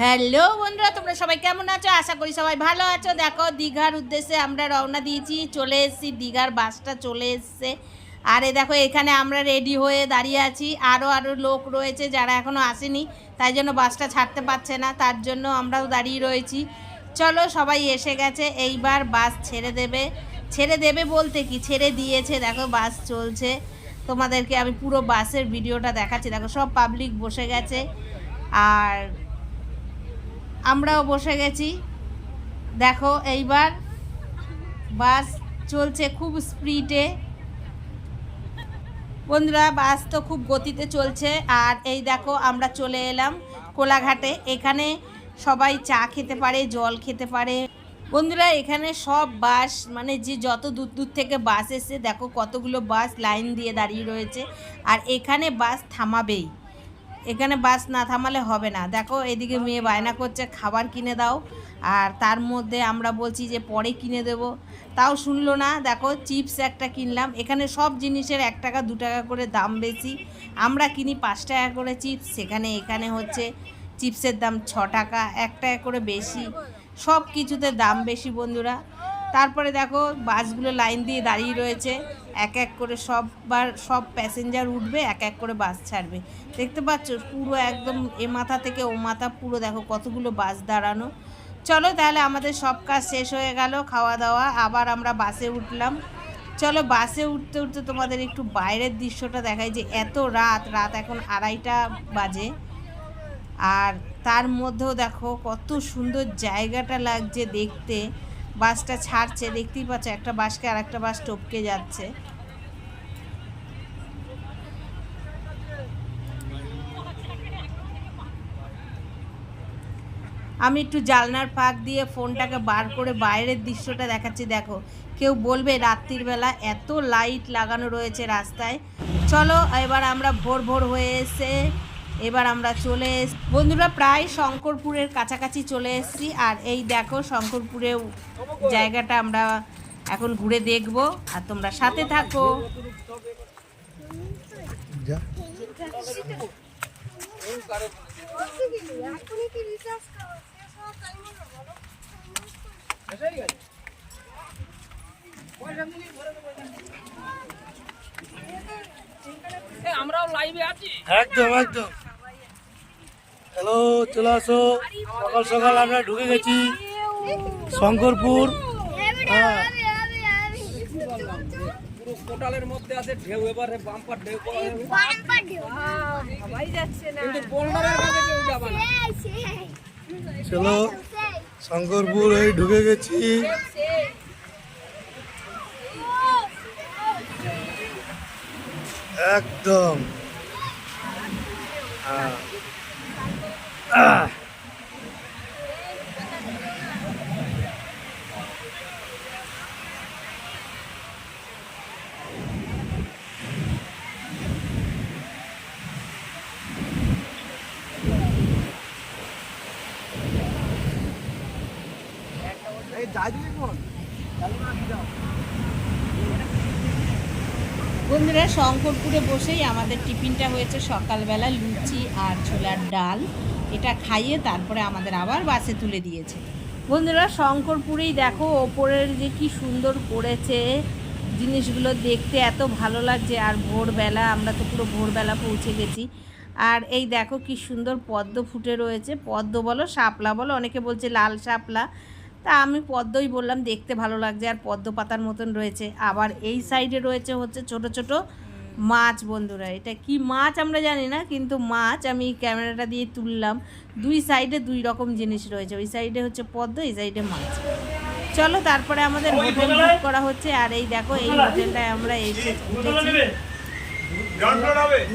Hello বন্ধুরা, তোমরা সবাই কেমন আছো? আশা করি সবাই ভালো আছো। দেখো, দীঘার উদ্দেশ্যে আমরা রওনা দিয়েছি, চলে এসেছি, দীঘার বাসটা চলে এসছে। আর এ দেখো, এখানে আমরা রেডি হয়ে দাঁড়িয়ে আছি। আরও আরও লোক রয়েছে যারা এখনও আসেনি, তাই জন্য বাসটা ছাড়তে পারছে না, তার জন্য আমরাও দাঁড়িয়ে রয়েছি। চলো, সবাই এসে গেছে, এইবার বাস ছেড়ে দেবে। ছেড়ে দেবে বলতে কি? ছেড়ে দিয়েছে, দেখো, বাস চলছে। তোমাদেরকে আমি পুরো বাসের ভিডিওটা দেখাচ্ছি। দেখো, সব পাবলিক বসে গেছে। আর আমরাও বসে গেছি। দেখো, এইবার বাস চলছে খুব স্পিডে। বন্ধুরা, বাস তো খুব গতিতে চলছে। আর এই দেখো, আমরা চলে এলাম কোলাঘাটে। এখানে সবাই চা খেতে পারে, জল খেতে পারে। বন্ধুরা, এখানে সব বাস মানে যে যত দূর দূর থেকে বাস এসে দেখো কতগুলো বাস লাইন দিয়ে দাঁড়িয়ে রয়েছে। আর এখানে বাস থামাবেই। এখানে বাস না থামালে হবে না। দেখো এদিকে মেয়ে বায়না করছে খাবার কিনে দাও। আর তার মধ্যে আমরা বলছি যে পরে কিনে দেব। তাও শুনলো না। দেখো চিপস একটা কিনলাম। এখানে সব জিনিসের এক টাকা দু টাকা করে দাম বেশি। আমরা কিনি পাঁচ টাকা করে চিপস সেখানে এখানে হচ্ছে চিপসের দাম ছ টাকা এক টাকা করে বেশি। সব কিছুতে দাম বেশি বন্ধুরা। তারপরে দেখো বাসগুলো লাইন দিয়ে দাঁড়িয়ে রয়েছে। এক এক করে সববার সব প্যাসেঞ্জার উঠবে, এক এক করে বাস ছাড়বে। দেখতে পাচ্ছ পুরো একদম এ মাথা থেকে ও মাথা পুরো দেখো কতগুলো বাস দাঁড়ানো। চলো তাহলে আমাদের সব কাজ শেষ হয়ে গেল, খাওয়া দাওয়া। আবার আমরা বাসে উঠলাম। চলো বাসে উঠতে উঠতে তোমাদের একটু বাইরের দৃশ্যটা দেখাই যে এত রাত রাত এখন আড়াইটা বাজে। আর তার মধ্যেও দেখো কত সুন্দর জায়গাটা লাগছে দেখতে। বাসটা ছাড়ছে, দেখতেই পাচ্ছ, একটা বাসকে আর একটা বাস টপকে যাচ্ছে। আমি একটু জালনার ফাঁক দিয়ে ফোনটাকে বার করে বাইরের দৃশ্যটা দেখাচ্ছি, দেখো। কেউ বলবে রাত্রির বেলা এত লাইট লাগানো রয়েছে রাস্তায়। চলো, এবার আমরা ভোর ভোর হয়ে এসে এবার আমরা চলে এস বন্ধুরা প্রায় শঙ্করপুরের কাছাকাছি চলে এসেছি আর এই দেখো শঙ্করপুরে জায়গাটা আমরা এখন ঘুরে দেখব আর তোমরা সাথে থাকো। আমরাও লাইভে আছি। একদম একদম। হ্যালো চলে আসো। সকাল সকাল আমরা ঢুকে গেছি। শঙ্করপুর। হ্যাঁ। কোটালের মধ্যে আছে ঢেউ এবারে বাম্পার ঢেউ কিন্তু বোল্ডারের কাছে কেউ যাবে না। চলো শঙ্করপুর এই ঢুকে গেছি। একদম। হ্যাঁ। বন্ধুরা শঙ্করপুরে বসেই আমাদের টিফিনটা হয়েছে সকালবেলা লুচি আর ছোলার ডাল। এটা খাইয়ে তারপরে আমাদের আবার বাসে তুলে দিয়েছে। বন্ধুরা, শঙ্করপুরেই দেখো ওপরের যে কি সুন্দর করেছে জিনিসগুলো দেখতে, এত ভালো লাগছে। আর ভোরবেলা আমরা তো পুরো ভোরবেলা পৌঁছে গেছি। আর এই দেখো কি সুন্দর পদ্ম ফুটে রয়েছে। পদ্ম বলো, শাপলা বলো, অনেকে বলছে লাল শাপলা। তা আমি পদ্মই বললাম, দেখতে ভালো লাগছে। আর পদ্ম পাতার মতন রয়েছে। আবার এই সাইডে রয়েছে হচ্ছে ছোট ছোট মাছ বন্ধুরা এটা কি মাছ আমরা জানি না কিন্তু মাছ আমি ক্যামেরাটা দিয়ে তুললাম। দুই সাইডে দুই রকম জিনিস রয়েছে ওই সাইডে হচ্ছে পদ্ম এই সাইডে মাছ। চলো তারপরে আমাদের হোটেল বুক করা হচ্ছে আর এই দেখো এই হোটেলটায় আমরা এসে উঠেছি।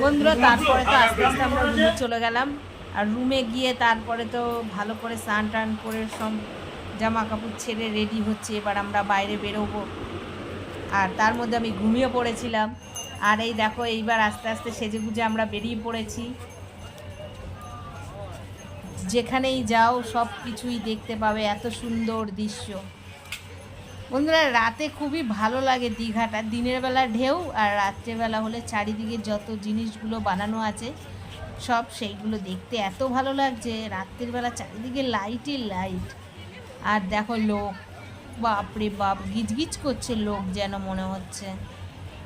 বন্ধুরা তারপরে তো আস্তে আস্তে আমরা রুমে চলে গেলাম আর রুমে গিয়ে তারপরে তো ভালো করে স্নান টান করে সব জামা কাপড় ছেড়ে রেডি হচ্ছে এবার আমরা বাইরে বেরোবো। আর তার মধ্যে আমি ঘুমিয়ে পড়েছিলাম। আর এই দেখো, এইবার আস্তে আস্তে সেজে গুজে আমরা বেরিয়ে পড়েছি। যেখানেই যাও, সব কিছুই দেখতে পাবে, এত সুন্দর দৃশ্য। বন্ধুরা, রাতে খুবই ভালো লাগে দীঘাটা। দিনের বেলা ঢেউ, আর রাত্রেবেলা হলে চারিদিকে যত জিনিসগুলো বানানো আছে, সব সেইগুলো দেখতে এত ভালো লাগছে। রাত্রির বেলা চারিদিকে লাইটই লাইট আর দেখো লোক, বাপরে বাপ, গিজগিজ করছে লোক যেন মনে হচ্ছে।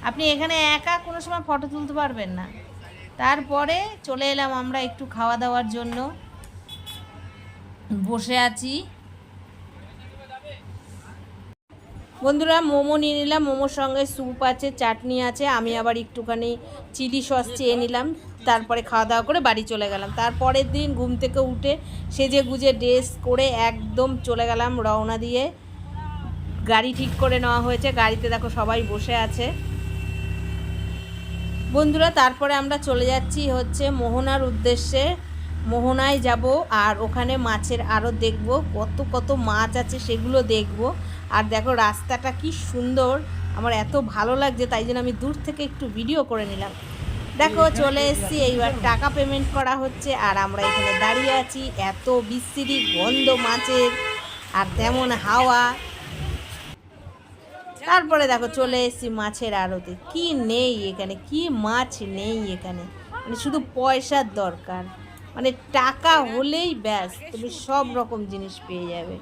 আপনি এখানে একা কোনো সময় ফটো তুলতে পারবেন না। তারপরে চলে এলাম আমরা একটু খাওয়া দাওয়ার জন্য। বসে আছি। বন্ধুরা, মোমো নিয়ে নিলাম। মোমোর সঙ্গে স্যুপ আছে, চাটনি আছে। আমি আবার একটুখানি চিলি সস চেয়ে নিলাম। তারপরে খাওয়া দাওয়া করে বাড়ি চলে গেলাম। তারপরের দিন ঘুম থেকে উঠে সেজে গুজে ড্রেস করে একদম চলে গেলাম রওনা দিয়ে। গাড়ি ঠিক করে নেওয়া হয়েছে। গাড়িতে দেখো সবাই বসে আছে। বন্ধুরা, তারপরে আমরা চলে যাচ্ছি হচ্ছে মোহনার উদ্দেশ্যে। মোহনায় যাব আর ওখানে মাছের আরও দেখব, কত কত মাছ আছে সেগুলো দেখব। আর দেখো, রাস্তাটা কি সুন্দর, আমার এত ভালো লাগছে, তাই জন্য আমি দূর থেকে একটু ভিডিও করে নিলাম। দেখো, চলে এসেছি, এইবার টাকা পেমেন্ট করা হচ্ছে আর আমরা এখানে দাঁড়িয়ে আছি। এত বিশ্রী গন্ধ মাছের, আর তেমন হাওয়া। তারপরে দেখো চলে এসেছি মাছের আড়তে। কি নেই এখানে? কি মাছ নেই এখানে? মানে শুধু পয়সার দরকার। মানে টাকা হলেই ব্যাস তুমি সব রকম জিনিস পেয়ে যাবে।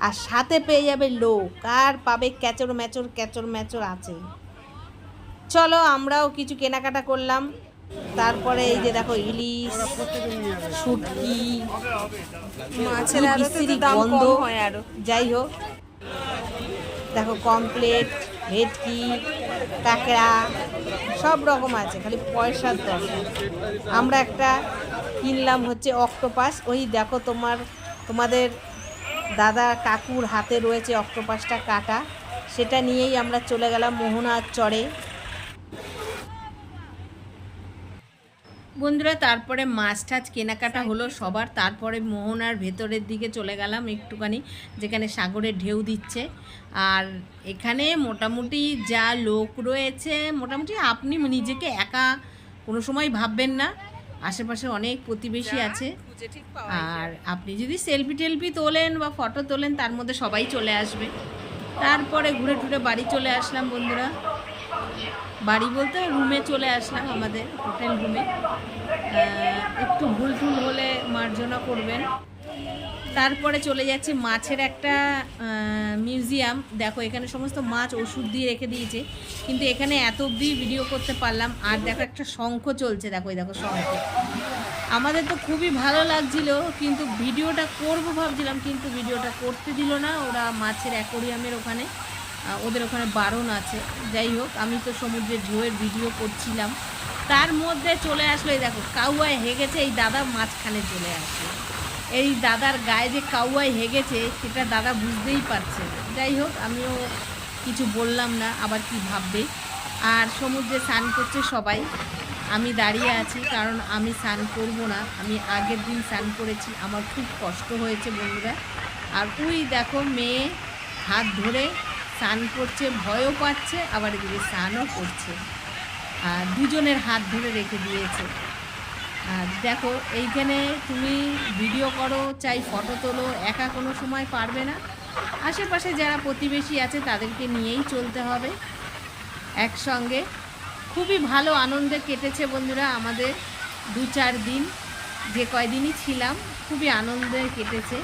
আর সাথে পেয়ে যাবে লোক। আর পাবে ক্যাচর ম্যাচর ক্যাচর ম্যাচর আছে। চলো আমরাও কিছু কেনাকাটা করলাম। তারপরে এই যে দেখো ইলিশ শুটকি মাছের গন্ধ। যাই হোক। দেখো কমপ্লেট, ভেটকি, কাঁকড়া, সব রকম আছে, খালি পয়সার দরকার। আমরা একটা কিনলাম হচ্ছে অক্টোপাস, ওই দেখো তোমার, তোমাদের দাদা কাকুর হাতে রয়েছে অক্টোপাসটা কাটা, সেটা নিয়েই আমরা চলে গেলাম মোহনার চড়ে বন্ধুরা তারপরে মাছ টাছ কেনাকাটা হলো সবার। তারপরে মোহনার ভেতরের দিকে চলে গেলাম একটুখানি যেখানে সাগরে ঢেউ দিচ্ছে। আর এখানে মোটামুটি যা লোক রয়েছে মোটামুটি আপনি নিজেকে একা কোনো সময় ভাববেন না। আশেপাশে অনেক প্রতিবেশী আছে। আর আপনি যদি সেলফি টেলফি তোলেন বা ফটো তোলেন তার মধ্যে সবাই চলে আসবে। তারপরে ঘুরে টুরে বাড়ি চলে আসলাম বন্ধুরা। বাড়ি বলতে রুমে চলে আসলাম আমাদের হোটেল রুমে একটু ভুল টুল হলে মার্জনা করবেন। তারপরে চলে যাচ্ছি মাছের একটা মিউজিয়াম দেখো, এখানে সমস্ত মাছ ওষুধ দিয়ে রেখে দিয়েছে। কিন্তু এখানে এত অবধি ভিডিও করতে পারলাম। আর দেখো, একটা শঙ্খ চলছে। দেখো, এই দেখো শঙ্খ। আমাদের তো খুবই ভালো লাগছিল, কিন্তু ভিডিওটা করব ভাবছিলাম, কিন্তু ভিডিওটা করতে দিল না। ওরা মাছের অ্যাকোরিয়ামের ওখানে। ওদের ওখানে বারণ আছে। যাই হোক, আমি তো সমুদ্রের ঢেউয়ের ভিডিও করছিলাম। তার মধ্যে চলে আসলো, এই দেখো, কাউয়ায় হেগেছে, এই দাদা মাঝখানে চলে আসলো। এই দাদার গায়ে যে কাউয়ায় হেগেছে, সেটা দাদা বুঝতেই পারছে যাই হোক, আমিও কিছু বললাম না, আবার কি ভাববে। আর সমুদ্রে স্নান করছে সবাই। আমি দাঁড়িয়ে আছি, কারণ আমি স্নান করব না। আমি আগের দিন স্নান করেছি, আমার খুব কষ্ট হয়েছে বন্ধুরা। আর তুই দেখো মেয়ে হাত ধরে স্নান করছে, ভয়ও পাচ্ছে, আবার এদিকে স্নানও করছে। আর দুজনের হাত ধরে রেখে দিয়েছে। আর দেখো, এইখানে তুমি ভিডিও করো, চাই ফটো তোলো, একা কোনো সময় পারবে না। আশেপাশে যারা প্রতিবেশী আছে, তাদেরকে নিয়েই চলতে হবে একসঙ্গে। খুবই ভালো আনন্দে কেটেছে বন্ধুরা আমাদের দু চার দিন, যে কয়দিনই ছিলাম, খুবই আনন্দে কেটেছে।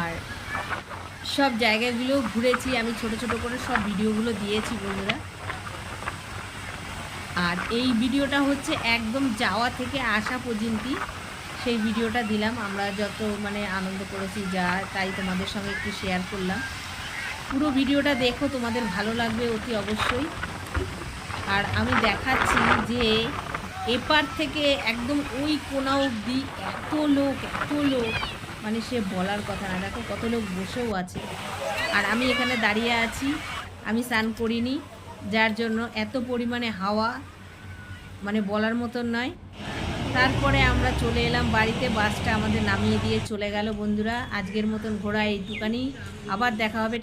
আর সব জায়গাগুলো ঘুরেছি, আমি ছোট ছোট করে সব ভিডিওগুলো দিয়েছি বন্ধুরা। আর এই ভিডিওটা হচ্ছে একদম যাওয়া থেকে আসা পর্যন্ত সেই ভিডিওটা দিলাম, আমরা যত মানে আনন্দ করেছি যা, তাই তোমাদের সঙ্গে একটু শেয়ার করলাম। পুরো ভিডিওটা দেখো, তোমাদের ভালো লাগবে অতি অবশ্যই। আর আমি দেখাচ্ছি যে এপার থেকে একদম ওই কোনা অবধি এত লোক এত লোক। মানে সে বলার কথা না। দেখো কত লোক বসেও আছে। আর আমি এখানে দাঁড়িয়ে আছি, আমি স্নান করিনি, যার জন্য এত পরিমাণে হাওয়া মানে বলার মতন নয়। তারপরে আমরা চলে এলাম বাড়িতে, বাসটা আমাদের নামিয়ে দিয়ে চলে গেল বন্ধুরা। আজকের মতন ঘোরা এইটুকানি আবার দেখা হবে।